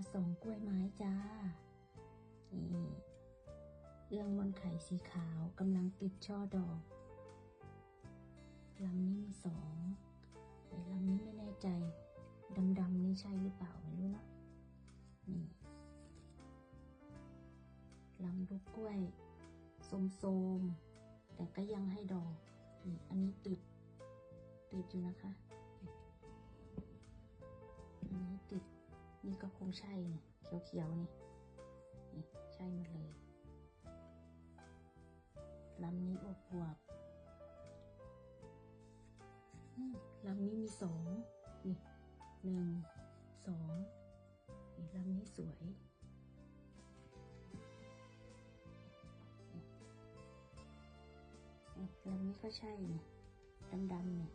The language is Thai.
ผสมกล้วยไม้จ้า นี่เอื้องมนไข่สีขาวกำลังติดช่อดอกลำนี้มีสองแต่ลำนี้ไม่แน่ใจ ดำๆนี่ใช่หรือเปล่าไม่รู้นะนี่ลำลูกกล้วยโสมๆแต่ก็ยังให้ดอกนี่อันนี้ติดติดอยู่นะคะ นี่ก็คงใช่เนี่ยเขียวๆนี่นี่ ใช่มดเลยลำนี้อบวบลำนี้มีสองนี่หนึ่งสองนี่ลำนี้สวยลำนี้ก็ใช่นี่ดำๆเนี่ย